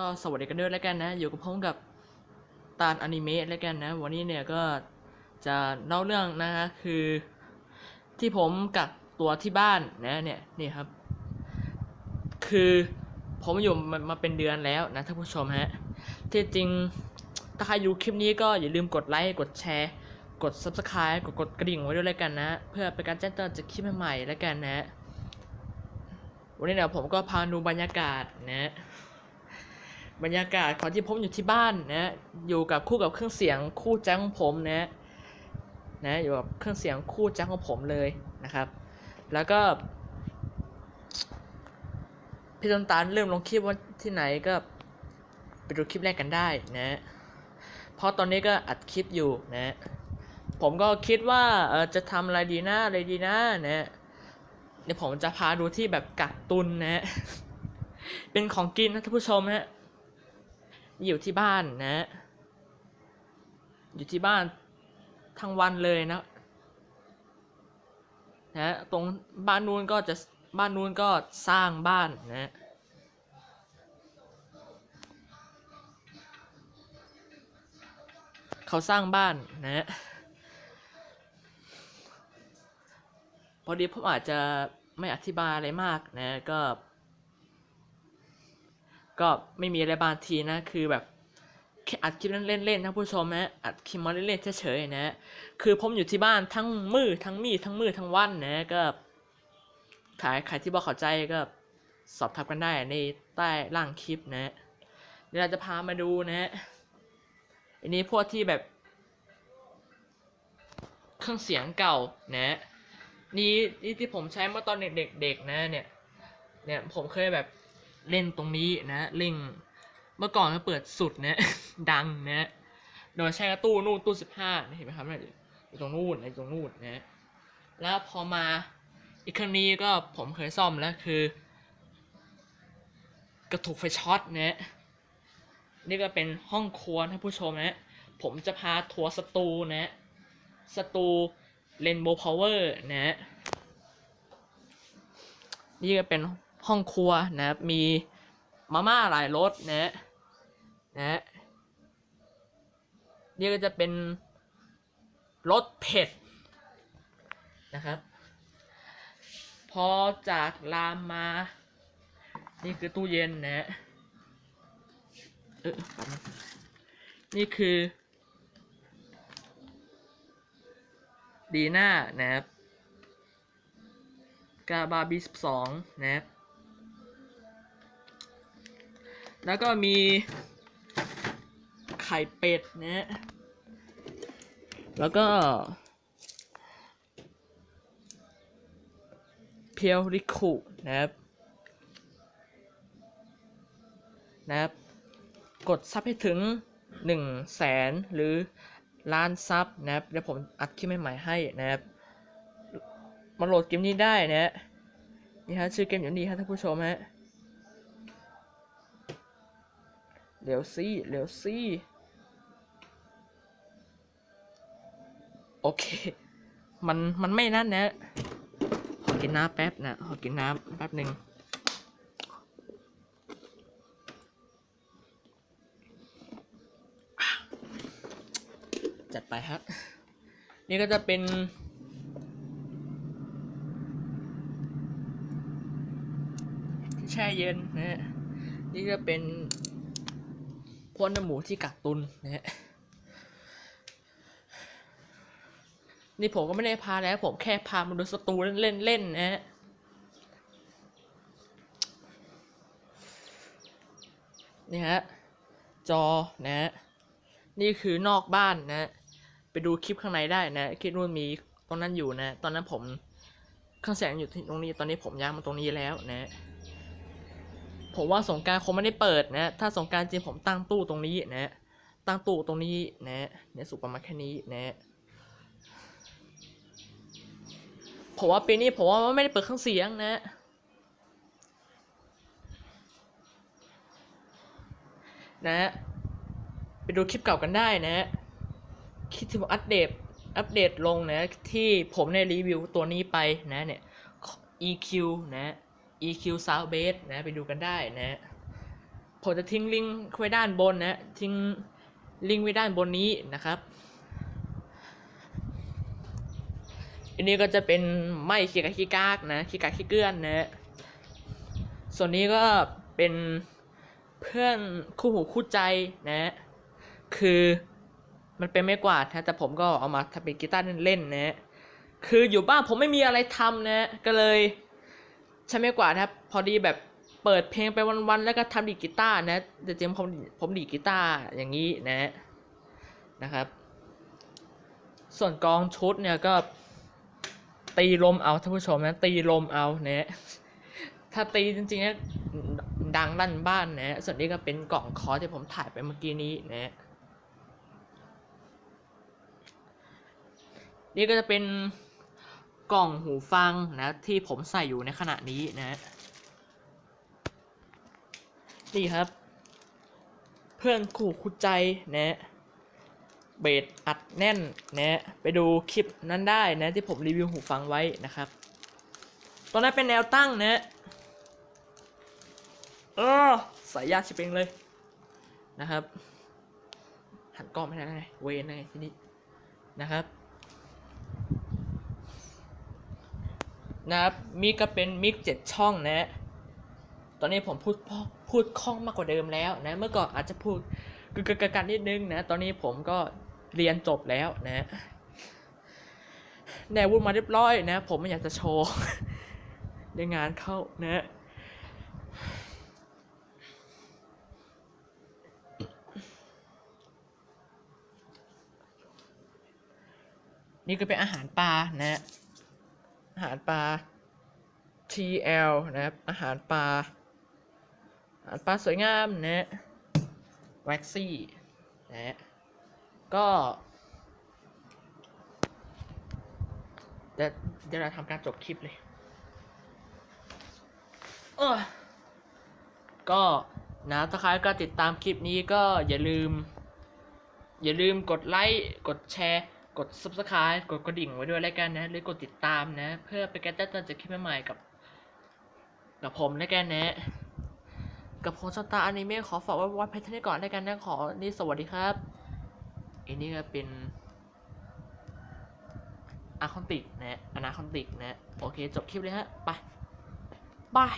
ก็สวัสดีกันด้วยแล้วกันนะ อยู่กับผมกับตาลอนิเมะแล้วกันนะ วันนี้เนี่ยก็จะเล่าเรื่องนะฮะคือที่ผมกักตัวที่บ้านนะเนี่ยนี่ครับ คือผมอยู่มามาเป็นเดือนแล้วนะท่านผู้ชมฮะที่จริงถ้าใครอยู่คลิปนี้ก็อย่าลืมกดไลค์กดแชร์กด subscribe กดกดกระดิ่งไว้ด้วยแล้วกันนะ เพื่อเป็นการแจ้งเตือนจากคลิปใหม่ๆแล้วกันนะ วันนี้เนี่ยผมก็พาดูบรรยากาศนะ บรรยากาศของที่ผมอยู่ที่บ้านนะอยู่กับคู่กับเครื่องเสียงคู่แจ้งของผมนะนะอยู่กับเครื่องเสียงคู่แจ้งของผมเลยนะครับ แล้วก็พี่ต้นตาลเริ่มลงคลิปว่าที่ไหนก็ไปดูคลิปแรกกันได้นะเพราะตอนนี้ก็อัดคลิปอยู่นะผมก็คิดว่าเออจะทำอะไรดีนะอะไรดีนะนะเดี๋ยวผมจะพาดูที่แบบกักตุนนะ เป็นของกินนะท่านผู้ชมฮะ อยู่ที่บ้านนะ อยู่ที่บ้านทั้งวันเลยนะนะตรงบ้านนู้นก็จะบ้านนู้นก็สร้างบ้านนะเขาสร้างบ้านนะพอดีผมอาจจะไม่อธิบายอะไรมากนะก็ ก็ไม่มีอะไรบางทีนะคือแบบแค่อัดคลิปเล่นๆเล่นๆท่านผู้ชมนะอัดคลิปมาเล่นๆเฉยๆนะคือผมอยู่ที่บ้านทั้งมือทั้งมีทั้งมือทั้งวันนะก็ขายใครที่บอกเข้าใจก็สอบถามกันได้ในใต้ล่างคลิปนะเดี๋ยวเราจะพามาดูนะอันนี้พวกที่แบบ เครื่องเสียงเก่านะนี่นี่ที่ผมใช้เมื่อตอนเด็กๆนะเนี่ยเนี่ยผมเคยแบบ เล่นตรงนี้นะเล่งเมื่อก่อนก็เปิดสุดนะดังนะโดยใช้กระตู้นู่นตู้สิบห้าเห็นไหมครับเนี่ยอยู่ตรงนู่นอยู่ตรงนู่นนะแล้วพอมาอีกครั้งนี้ก็ผมเคยซ่อมแล้วคือ กระถูกไฟช็อตนะนี่ก็เป็นห้องครัวท่านผู้ชมนะผมจะพาทัวร์สตูนะสตูเรนโบว์พาวเวอร์นะนี่ก็เป็น ห้องครัวนะครับมีมาม่าหลายรสนะนะนี่ก็จะเป็นรสเผ็ดนะครับ พอจากรามมา นี่คือตู้เย็นนะเออแป๊บนึงนี่คือดีหน้านะครับกาบาบีสสองนะครับ แล้วก็มี ไข่เป็ดนะแล้วก็เพียวริคุนะครับนะครับ กดซับให้ถึง1 0 0 0 0แสนหรือล้านซับนะครับเดี๋ยวผมอัดคลิปใหม่ๆให้นะครับมาโหลดเกมนี้ได้นะนี่ฮะชื่อเกมอยู่นี่ฮะท่านผู้ชมฮะ เร็วซี่ เร็วซี่ โอเค มัน มันไม่นั่นนะ ขอกินน้ำแป๊บนะ ขอกินน้ำแป๊บหนึ่งจัดไปครับนี่ก็จะเป็นที่แช่เย็นนะฮะนี่ก็เป็น พวกเนื้อหมูที่กักตุนนะฮะนี่ผมก็ไม่ได้พาแล้วผมแค่พามาดูสตูเล่นๆเล่นนะฮะนี่ฮะจอนะฮะนี่คือนอกบ้านนะ ไปดูคลิปข้างในได้นะคลิปนู้นมีตรงนั้นอยู่นะ ตอนนั้นผมเครื่องแสงอยู่ที่ตรงนี้ตอนนี้ผมย้ายมาตรงนี้แล้วนะ ผมว่าสงการคงไม่ได้เปิดนะ ถ้าสงการจริงผมตั้งตู้ตรงนี้นะ ตั้งตู้ตรงนี้นะเนี่ยสุประมาณแค่นี้นะผมว่าปีนี้ผมว่าไม่ได้เปิดเครื่องเสียงนะ นะไปดูคลิปเก่ากันได้นะคลิปที่ผมอัปเดตอัปเดตลงนะที่ผมในรีวิวตัวนี้ไปนะเนี่ย EQ นะ EQ Sound Bass นะไปดูกันได้นะผมจะทิ้งลิงก์ไว้ด้านบนนะทิ้งลิงก์ไว้ด้านบนนี้นะครับอันนี้ก็จะเป็นไม่ขี้กากขี้กากนะขี้กากขี้เกลื่อนนะส่วนนี้ก็เป็นเพื่อนคู่หูคู่ใจนะ คือมันเป็นไม่กวาดนะแต่ผมก็เอามาทำเป็นกีตาร์เล่นๆนะ คืออยู่บ้านผมไม่มีอะไรทำนะ ก็เลย ใช้ไม่กว่านะครับ พอดีแบบเปิดเพลงไปวันๆแล้วก็ทำดีกีตาร์นะแต่จริงๆผมผมดีกีตาร์อย่างนี้นะนะครับ ส่วนกองชุดเนี่ยก็ ตีลมเอาท่านผู้ชมนะตีลมเอานะถ้าตีจริงๆนะดังลั่นบ้านนะส่วนนี้ก็เป็นกล่องคอที่ผมถ่ายไปเมื่อกี้นี้นะนี่ก็จะเป็น กล่องหูฟังนะที่ผมใส่อยู่ในขณะนี้นะนี่ครับ เพื่อนคู่คู่ใจนะเบสอัดแน่นนะไปดูคลิปนั้นได้นะที่ผมรีวิวหูฟังไว้นะครับ ตอนนั้นเป็นแนวตั้งนะเออสายยาชิบเองเลยนะครับ หันกล้องไม่ได้ไงเวนไงทีนี้นะครับ นะครับมิกก็เป็นมิกเจ็ดช่องนะตอนนี้ผมพูดพพูดคล่องมากกว่าเดิมแล้วนะเมื่อก่อนอาจจะพูดกึกกกันนิดนึงนะตอนนี้ผมก็เรียนจบแล้วนะแนววุ้นมาเรียบร้อยนะ ผมไม่อยากจะโชว์ได้งานเข้านะนี่ก็เป็นอาหารปลานะ อาหารปลา TL นะครับ อาหารปลา อาหารปลาสวยงามนะแว็กซี่นะก็เดี๋ยวเดี๋ยวเราทำการจบคลิปเลยเออก็นะถ้าใครก็ติดตามคลิปนี้ก็อย่าลืม อย่าลืมกดไลค์ กดแชร์ กด subscribe กดกระดิ่งไว้ด้วยแล้วกันนะหรือกดติดตามนะ เพื่อไปนการแจ้งเตือนจากคลิปใหม่ๆกับ กับผมแล้วกันนะ กับผมสตาอนิเมะขอฝากไว้วัดเพชรนี้ก่อนแล้วกันนะขอนี่สวัสดีครับอันนี้ก็เป็นอาคอนติกนะอนาคอนติกนะ โอเค จบคลิปเลยฮะ ไป บาย